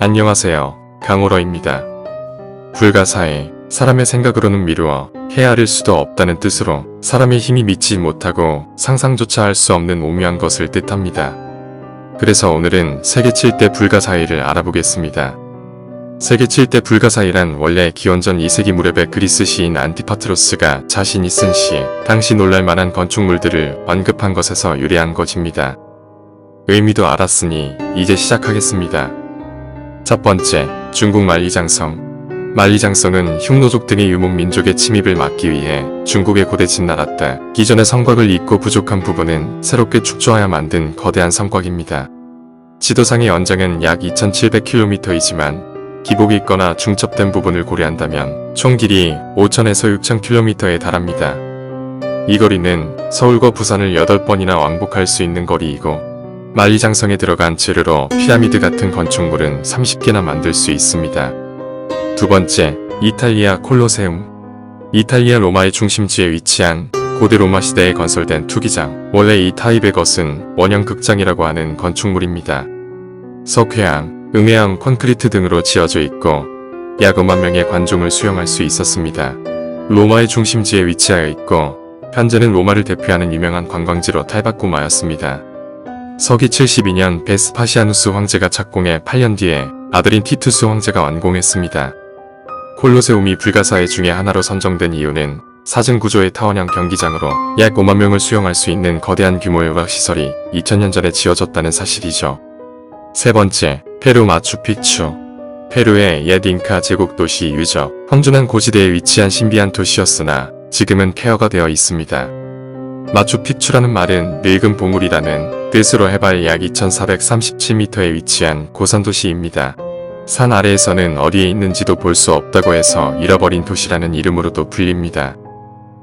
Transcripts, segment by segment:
안녕하세요. 강호러입니다. 불가사의 사람의 생각으로는 미루어 헤아릴 수도 없다는 뜻으로 사람의 힘이 미치 못하고 상상조차 할 수 없는 오묘한 것을 뜻합니다. 그래서 오늘은 세계 7대 불가사의를 알아보겠습니다. 세계 7대 불가사의란 원래 기원전 2세기 무렵의 그리스 시인 안티파트로스가 자신이 쓴 시에 당시 놀랄만한 건축물들을 언급한 것에서 유래한 것입니다. 의미도 알았으니 이제 시작하겠습니다. 첫 번째, 중국 만리장성. 만리장성은 흉노족 등의 유목민족의 침입을 막기 위해 중국의 고대 진나라 때 기존의 성곽을 잇고 부족한 부분은 새롭게 축조하여 만든 거대한 성곽입니다. 지도상의 연장은 약 2700km이지만 기복이 있거나 중첩된 부분을 고려한다면 총 길이 5000에서 6000km에 달합니다. 이 거리는 서울과 부산을 8번이나 왕복할 수 있는 거리이고 만리장성에 들어간 재료로 피라미드 같은 건축물은 30개나 만들 수 있습니다. 두 번째, 이탈리아 콜로세움. 이탈리아 로마의 중심지에 위치한 고대 로마 시대에 건설된 투기장. 원래 이 타입의 것은 원형 극장이라고 하는 건축물입니다. 석회암, 응해암 콘크리트 등으로 지어져 있고 약 5만 명의 관중을 수용할 수 있었습니다. 로마의 중심지에 위치하여 있고 현재는 로마를 대표하는 유명한 관광지로 탈바꿈하였습니다. 서기 72년 베스파시아누스 황제가 착공해 8년 뒤에 아들인 티투스 황제가 완공했습니다. 콜로세움이 불가사의 중에 하나로 선정된 이유는 사진 구조의 타원형 경기장으로 약 5만 명을 수용할 수 있는 거대한 규모의 의학시설이 2000년 전에 지어졌다는 사실이죠. 세 번째, 페루 마추픽추. 페루의 옛 잉카 제국 도시 유적, 험준한 고지대에 위치한 신비한 도시였으나 지금은 폐허가 되어 있습니다. 마추픽추라는 말은 늙은 보물이라는 뜻으로 해발 약 2437m에 위치한 고산 도시입니다. 산 아래에서는 어디에 있는지도 볼 수 없다고 해서 잃어버린 도시라는 이름으로도 불립니다.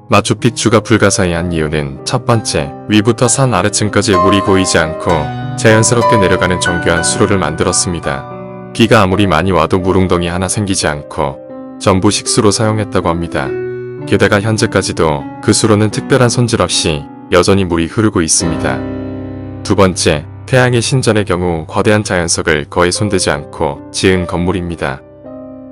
마추픽추가 불가사의한 이유는 첫 번째, 위부터 산 아래층까지 물이 고이지 않고 자연스럽게 내려가는 정교한 수로를 만들었습니다. 비가 아무리 많이 와도 물웅덩이 하나 생기지 않고 전부 식수로 사용했다고 합니다. 게다가 현재까지도 그 수로는 특별한 손질 없이 여전히 물이 흐르고 있습니다. 두 번째, 태양의 신전의 경우 거대한 자연석을 거의 손대지 않고 지은 건물입니다.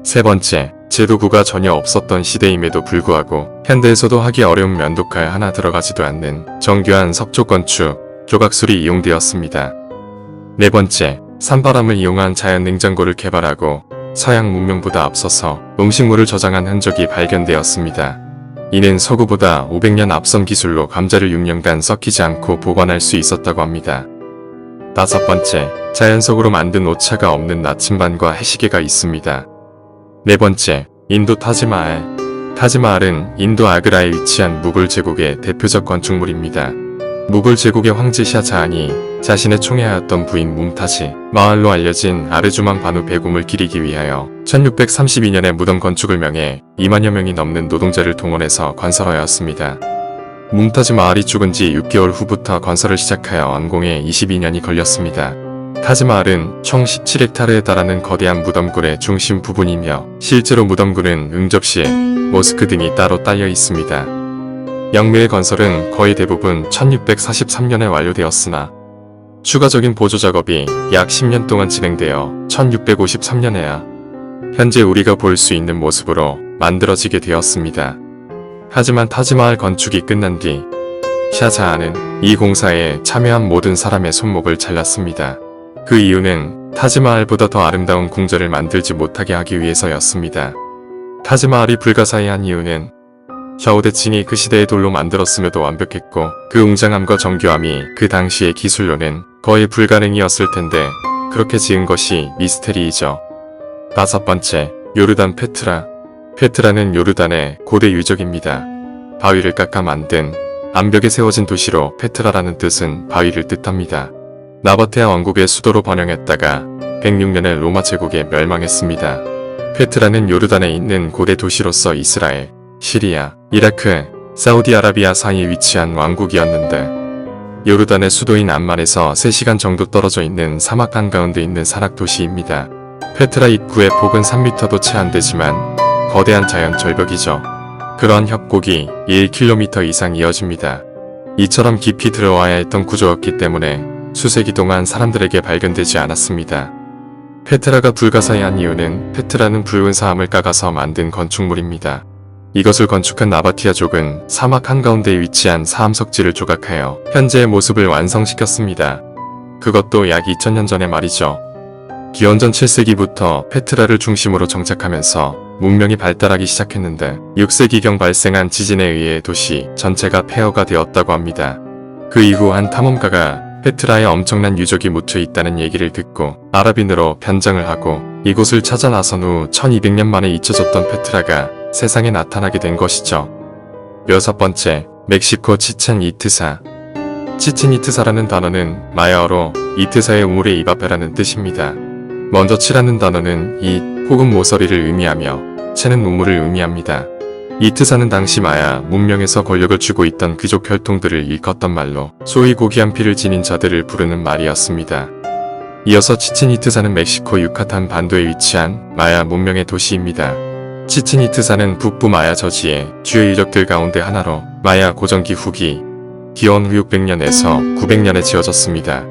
세 번째, 제도구가 전혀 없었던 시대임에도 불구하고 현대에서도 하기 어려운 면도칼 하나 들어가지도 않는 정교한 석조 건축, 조각술이 이용되었습니다. 네 번째, 산바람을 이용한 자연 냉장고를 개발하고 서양 문명보다 앞서서 음식물을 저장한 흔적이 발견되었습니다. 이는 서구보다 500년 앞선 기술로 감자를 6년간 썩히지 않고 보관할 수 있었다고 합니다. 다섯 번째, 자연석으로 만든 오차가 없는 나침반과 해시계가 있습니다. 네 번째, 인도 타지마할. 타지마할은 인도 아그라에 위치한 무굴 제국의 대표적 건축물입니다. 무굴 제국의 황제 샤 자한이 자신의 총애하였던 부인 뭉타지, 마할로 알려진 아르주망 바누 배곰을 기리기 위하여 1632년에 무덤 건축을 명해 2만여 명이 넘는 노동자를 동원해서 건설하였습니다. 뭉타지 마을이 죽은 지 6개월 후부터 건설을 시작하여 완공에 22년이 걸렸습니다. 타지마을은 총 17헥타르에 달하는 거대한 무덤굴의 중심 부분이며 실제로 무덤굴은 응접실, 모스크 등이 따로 딸려 있습니다. 영미의 건설은 거의 대부분 1643년에 완료되었으나 추가적인 보조 작업이 약 10년 동안 진행되어 1653년에야 현재 우리가 볼 수 있는 모습으로 만들어지게 되었습니다. 하지만 타지마할 건축이 끝난 뒤 샤자한은 이 공사에 참여한 모든 사람의 손목을 잘랐습니다. 그 이유는 타지마할보다 더 아름다운 궁전을 만들지 못하게 하기 위해서였습니다. 타지마할이 불가사의한 이유는 샤오대칭이 그 시대의 돌로 만들었음에도 완벽했고 그 웅장함과 정교함이 그 당시의 기술로는 거의 불가능이었을 텐데 그렇게 지은 것이 미스테리이죠. 다섯 번째, 요르단 페트라. 페트라는 요르단의 고대 유적입니다. 바위를 깎아 만든 암벽에 세워진 도시로 페트라라는 뜻은 바위를 뜻합니다. 나바테아 왕국의 수도로 번영했다가 106년에 로마 제국에 멸망했습니다. 페트라는 요르단에 있는 고대 도시로서 이스라엘, 시리아, 이라크, 사우디아라비아 사이에 위치한 왕국이었는데 요르단의 수도인 암만에서 3시간 정도 떨어져 있는 사막 한가운데 있는 산악 도시입니다. 페트라 입구의 폭은 3m도 채 안 되지만 거대한 자연 절벽이죠. 그런 협곡이 1km 이상 이어집니다. 이처럼 깊이 들어와야 했던 구조였기 때문에 수세기 동안 사람들에게 발견되지 않았습니다. 페트라가 불가사의한 이유는 페트라는 붉은 사암을 깎아서 만든 건축물입니다. 이것을 건축한 나바티아족은 사막 한가운데 위치한 사암 석지를 조각하여 현재의 모습을 완성시켰습니다. 그것도 약 2000년 전의 말이죠. 기원전 7세기부터 페트라를 중심으로 정착하면서 문명이 발달하기 시작했는데 6세기경 발생한 지진에 의해 도시 전체가 폐허가 되었다고 합니다. 그 이후 한 탐험가가 페트라에 엄청난 유적이 묻혀 있다는 얘기를 듣고 아랍인으로 변장을 하고 이곳을 찾아 나선 후 1200년 만에 잊혀졌던 페트라가 세상에 나타나게 된 것이죠. 여섯 번째, 멕시코 치첸 이트사. 치첸 이트사라는 단어는 마야어로 이트사의 우물의 입 앞에라는 뜻입니다. 먼저 치라는 단어는 이 혹은 모서리를 의미하며 채는 우물을 의미합니다. 이트사는 당시 마야 문명에서 권력을 쥐고 있던 귀족 혈통들을 일컫던 말로 소위 고귀한 피를 지닌 자들을 부르는 말이었습니다. 이어서 치친 이트사는 멕시코 유카탄 반도에 위치한 마야 문명의 도시입니다. 치친 이트사는 북부 마야 저지의 주요 유적들 가운데 하나로 마야 고전기 후기 기원 후 600년에서 900년에 지어졌습니다.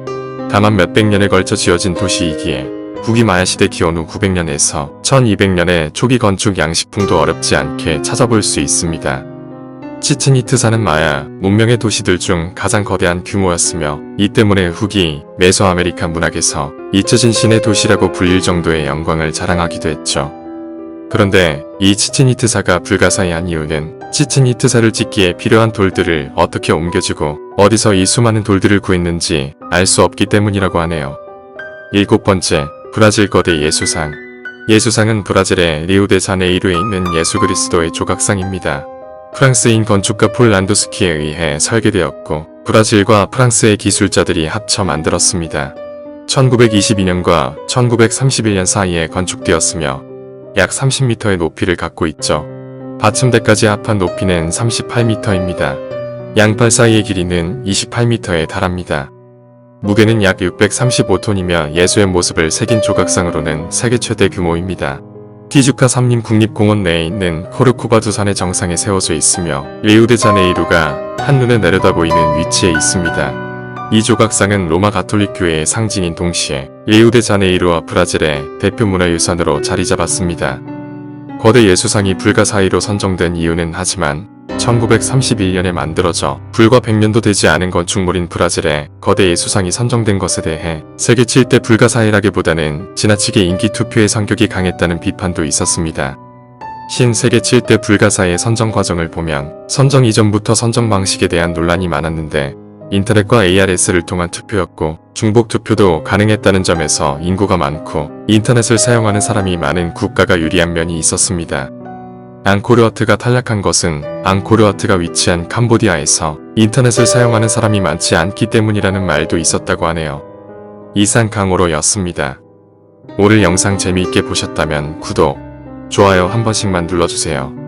다만 몇백 년에 걸쳐 지어진 도시이기에 후기 마야 시대 기원 후 900년에서 1200년의 초기 건축 양식풍도 어렵지 않게 찾아볼 수 있습니다. 치친이트사는 마야 문명의 도시들 중 가장 거대한 규모였으며 이 때문에 후기 메소아메리카 문학에서 잊혀진 신의 도시라고 불릴 정도의 영광을 자랑하기도 했죠. 그런데 이 치친이트사가 불가사의한 이유는 치친이트사를 짓기에 필요한 돌들을 어떻게 옮겨주고 어디서 이 수많은 돌들을 구했는지 알 수 없기 때문이라고 하네요. 일곱 번째, 브라질 거대 예수상. 예수상은 브라질의 리우데자네이루에 있는 예수 그리스도의 조각상입니다. 프랑스인 건축가 폴 란도스키에 의해 설계되었고 브라질과 프랑스의 기술자들이 합쳐 만들었습니다. 1922년과 1931년 사이에 건축되었으며 약 30m의 높이를 갖고 있죠. 받침대까지 합한 높이는 38m입니다. 양팔 사이의 길이는 28m에 달합니다. 무게는 약 635톤이며 예수의 모습을 새긴 조각상으로는 세계 최대 규모입니다. 티주카 삼림 국립공원 내에 있는 코르코바두 산의 정상에 세워져 있으며 리우데자네이루가 한눈에 내려다 보이는 위치에 있습니다. 이 조각상은 로마 가톨릭 교회의 상징인 동시에 리우데자네이루와 브라질의 대표 문화유산으로 자리 잡았습니다. 거대 예수상이 불가사의로 선정된 이유는 하지만 1931년에 만들어져 불과 100년도 되지 않은 건축물인 브라질의 거대 예수상이 선정된 것에 대해 세계 7대 불가사의라기보다는 지나치게 인기 투표의 성격이 강했다는 비판도 있었습니다. 신 세계 7대 불가사의 선정 과정을 보면 선정 이전부터 선정 방식에 대한 논란이 많았는데 인터넷과 ARS를 통한 투표였고 중복 투표도 가능했다는 점에서 인구가 많고 인터넷을 사용하는 사람이 많은 국가가 유리한 면이 있었습니다. 앙코르와트가 탈락한 것은 앙코르와트가 위치한 캄보디아에서 인터넷을 사용하는 사람이 많지 않기 때문이라는 말도 있었다고 하네요. 이상 강호로였습니다. 오늘 영상 재미있게 보셨다면 구독, 좋아요 한 번씩만 눌러주세요.